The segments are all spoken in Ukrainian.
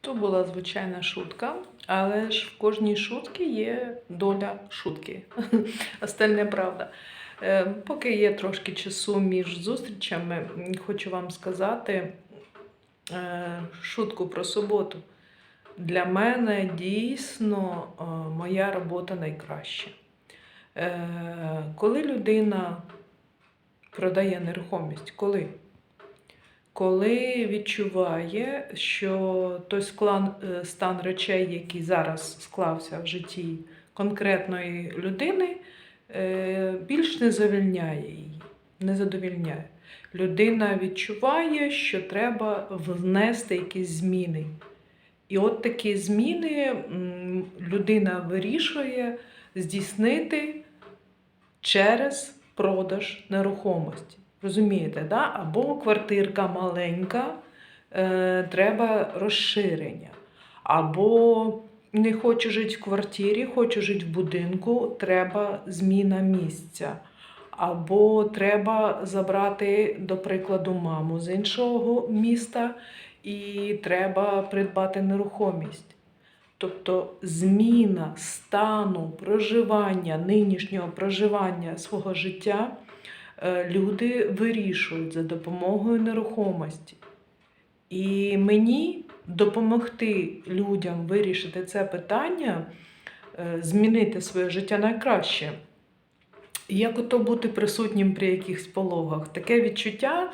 То була звичайна шутка, але ж в кожній шутці є доля шутки. Остальне правда. Е, Поки є трошки часу між зустрічами, хочу вам сказати е, шутку про суботу. Для мене дійсно е, моя робота найкраща. Коли людина продає нерухомість, коли? Коли відчуває, що той склан, е, стан речей, який зараз склався в житті конкретної людини, е, більш не завільняє її, не задовільняє. Людина відчуває, що треба внести якісь зміни. І от такі зміни людина вирішує здійснити через продаж нерухомості. Розумієте, да? або квартирка маленька, е, треба розширення. Або не хочу жити в квартирі, хочу жити в будинку, треба зміна місця. Або треба забрати, до прикладу, маму з іншого міста, і треба придбати нерухомість. Тобто зміна стану проживання, нинішнього проживання свого життя люди вирішують за допомогою нерухомості. І мені допомогти людям вирішити це питання, е, змінити своє життя на краще. Як ото бути присутнім при якихось пологах? Таке відчуття,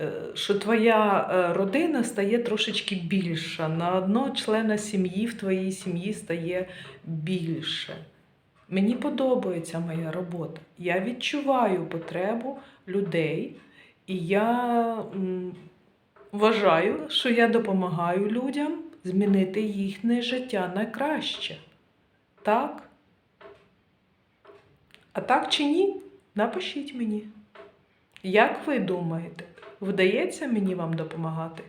е, що твоя е, родина стає трошечки більша. На одного члена сім'ї в твоїй сім'ї стає більше. Мені подобається моя робота. Я відчуваю потребу людей, і я вважаю, що я допомагаю людям змінити їхнє життя на краще. Так? А так чи ні? Напишіть мені. Як ви думаєте, вдається мені вам допомагати?